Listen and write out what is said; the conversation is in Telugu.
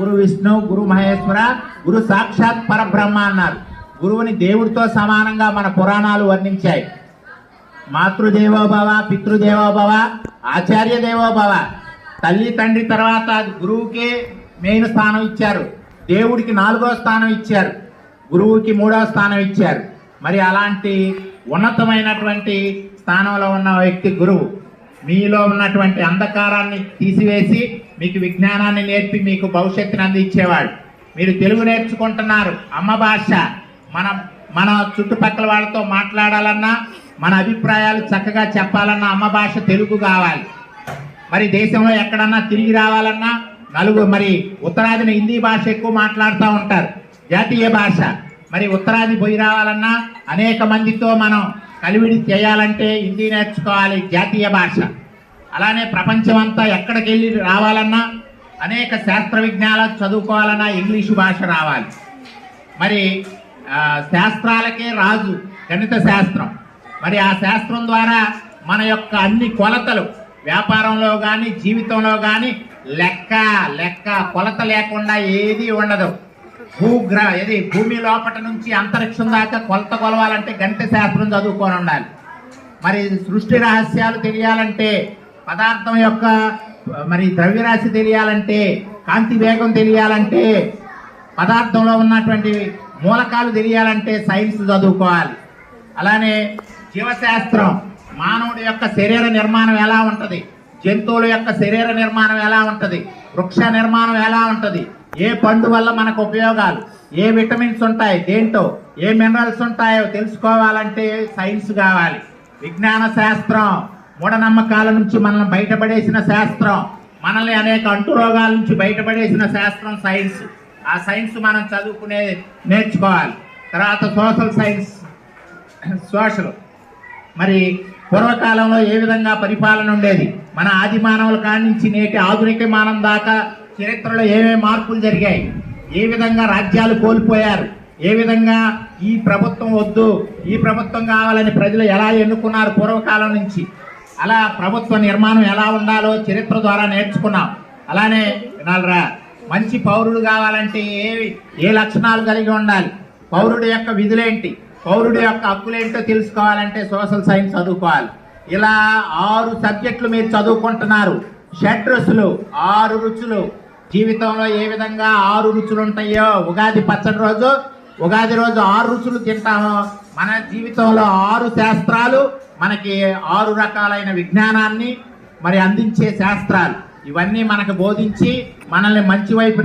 గురు విష్ణువు గురు మహేశ్వర గురు సాక్షాత్ పరబ్రహ్మ అన్నారు. గురువుని దేవుడితో సమానంగా మన పురాణాలు వర్ణించాయి. మాతృదేవోభవ పితృదేవోభవ ఆచార్య దేవోభవ తల్లి తండ్రి తర్వాత గురువుకే మెయిన్ స్థానం ఇచ్చారు. దేవుడికి నాలుగో స్థానం ఇచ్చారు. గురువుకి మూడో స్థానం ఇచ్చారు. మరి అలాంటి ఉన్నతమైనటువంటి స్థానంలో ఉన్న వ్యక్తి గురువు. మీలో ఉన్నటువంటి అంధకారాన్ని తీసివేసి మీకు విజ్ఞానాన్ని నేర్పి మీకు భవిష్యత్తును అందించేవాడు. మీరు తెలుగు నేర్చుకుంటున్నారు. అమ్మ భాష. మన మన చుట్టుపక్కల వాళ్ళతో మాట్లాడాలన్నా మన అభిప్రాయాలు చక్కగా చెప్పాలన్నా అమ్మ భాష తెలుగు కావాలి. మరి దేశంలో ఎక్కడన్నా తిరిగి రావాలన్నా నలుగురు మరి ఉత్తరాదిన హిందీ భాష ఎక్కువ మాట్లాడుతూ ఉంటారు. జాతీయ భాష. మరి ఉత్తరాది పోయి రావాలన్నా అనేక మందితో మనం కలివిడి చేయాలంటే హిందీ నేర్చుకోవాలి జాతీయ భాష. అలానే ప్రపంచం అంతా ఎక్కడికి వెళ్ళి రావాలన్నా అనేక శాస్త్ర విజ్ఞానాలు చదువుకోవాలన్నా ఇంగ్లీషు భాష రావాలి. మరి శాస్త్రాలకే రాజు గణిత శాస్త్రం. మరి ఆ శాస్త్రం ద్వారా మన యొక్క అన్ని కొలతలు వ్యాపారంలో కానీ జీవితంలో కానీ లెక్క లెక్క కొలత లేకుండా ఏది ఉండదు. భూగ్ర ఇది భూమి లోపట నుంచి అంతరిక్షం దాకా కొలత కొలవాలంటే గణిత శాస్త్రం చదువుకొని ఉండాలి. మరి సృష్టి రహస్యాలు తెలియాలంటే పదార్థం యొక్క మరి ద్రవ్యరాశి తెలియాలంటే కాంతి వేగం తెలియాలంటే పదార్థంలో ఉన్నటువంటి మూలకాలు తెలియాలంటే సైన్స్ చదువుకోవాలి. అలానే జీవశాస్త్రం మానవుడి యొక్క శరీర నిర్మాణం ఎలా ఉంటుంది? జంతువుల యొక్క శరీర నిర్మాణం ఎలా ఉంటుంది? వృక్ష నిర్మాణం ఎలా ఉంటుంది? ఏ పండు వల్ల మనకు ఉపయోగాలు? ఏ విటమిన్స్ ఉంటాయి? దేంటో? ఏ మినరల్స్ ఉంటాయో తెలుసుకోవాలంటే సైన్స్ కావాలి. విజ్ఞాన శాస్త్రం మూఢనమ్మకాల నుంచి మనల్ని బయటపడేసిన శాస్త్రం. మనల్ని అనేక అంటురోగాల నుంచి బయటపడేసిన శాస్త్రం సైన్స్. ఆ సైన్స్ మనం చదువుకునే నేర్చుకోవాలి. తర్వాత సోషల్ సైన్స్ సోషల్. మరి పూర్వకాలంలో ఏ విధంగా పరిపాలన ఉండేది? మన ఆది మానవుల కాడి నేటి ఆధునిక మానవం దాకా చరిత్రలో ఏమేమి మార్పులు జరిగాయి? ఏ విధంగా రాజ్యాలు కోల్పోయారు? ఏ విధంగా ఈ ప్రభుత్వం వద్దు ఈ ప్రభుత్వం కావాలని ప్రజలు ఎలా ఎన్నుకున్నారు పూర్వకాలం నుంచి? అలా ప్రభుత్వ నిర్మాణం ఎలా ఉండాలో చరిత్ర ద్వారా నేర్చుకున్నాం. అలానే వినాలరా మంచి పౌరుడు కావాలంటే ఏ ఏ లక్షణాలు కలిగి ఉండాలి? పౌరుడి యొక్క విధులేంటి? పౌరుడి యొక్క హక్కులేంటో తెలుసుకోవాలంటే సోషల్ సైన్స్ చదువుకోవాలి. ఇలా ఆరు సబ్జెక్టులు మీరు చదువుకుంటున్నారు. షడ్ రుచులు ఆరు రుచులు. జీవితంలో ఏ విధంగా ఆరు రుచులు ఉంటాయో? ఉగాది పచ్చడి రోజు ఉగాది రోజు ఆరు రుచులు తింటామో. మన జీవితంలో ఆరు శాస్త్రాలు మనకి ఆరు రకాలైన విజ్ఞానాన్ని మరి అందించే శాస్త్రాలు. ఇవన్నీ మనకు బోధించి మనల్ని మంచి వైపు